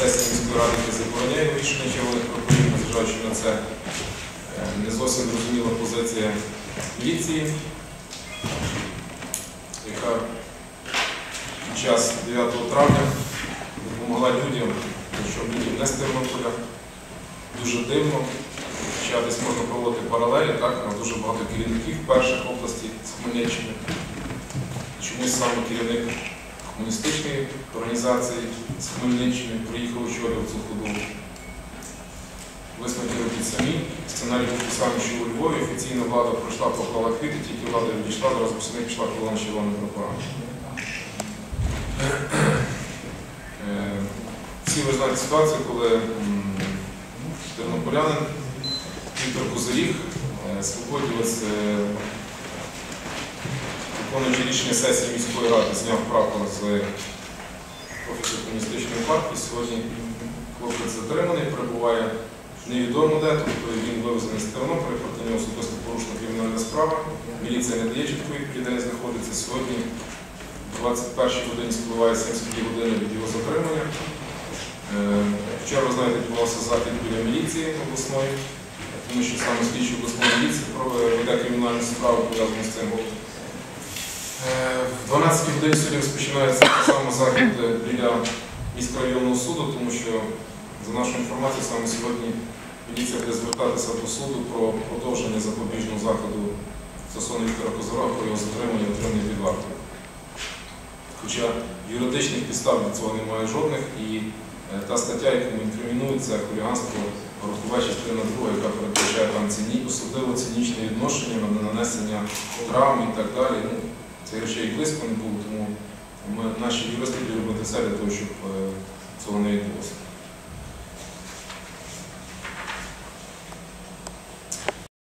сесії міської ради, яка забороняє рішення червоних прокурорів, незважаючи на це, е, не зовсім зрозуміла позиція міліції, яка під час 9 травня допомогла людям, що людям не з Тернополя. Дуже дивно, хоча десь можна проводити паралелі, так, у дуже багато керівників перших області з Хмельниччини. Чомусь саме керівник комуністичної організації з Хмельниччини приїхав очолював цю ходу. Висновки робіть самі. Сценарій самий, що у Львові офіційна влада пройшла, поклала квіти, тільки влада відійшла, зараз по них пішла колона червоним прапорами. Е, Всі ви знаєте ситуацію, коли тернополянин Віктор Кузаріг, е, свободівець, виконуючи рішення сесії міської ради, зняв прапор з офісу комуністичної партії. Сьогодні хлопець затриманий, перебуває невідомо де, тобто він вивезений з Тернополя, проти нього особисто порушена кримінальна справа. Міліція не дає де він знаходиться. Сьогодні в 21 годині спливає 72 години від його затримання. Е, Вчора, знаєте, відбувався захід біля міліції обласної, тому що саме слідчі обласної міліції веде кримінальну справу пов'язану з цим. Е, В 12 годині сьогодні розпочинається само захід е, біля міськрайонного суду, тому що, за нашою інформацією, саме сьогодні міліція буде звертатися до суду про продовження запобіжного заходу стосовно Віктора Козирова про його затримання отримання під вартою. Хоча юридичних підстав для цього немає жодних, і е, та стаття, яку інкримінується хуліганство, рухова частина друга, яка передбачає там ціні, особливо цинічне відношення на нанесення травм і так далі. Це ще й близько не було, тому ми, наші юристи робити все для того, щоб е, цього не відбулося.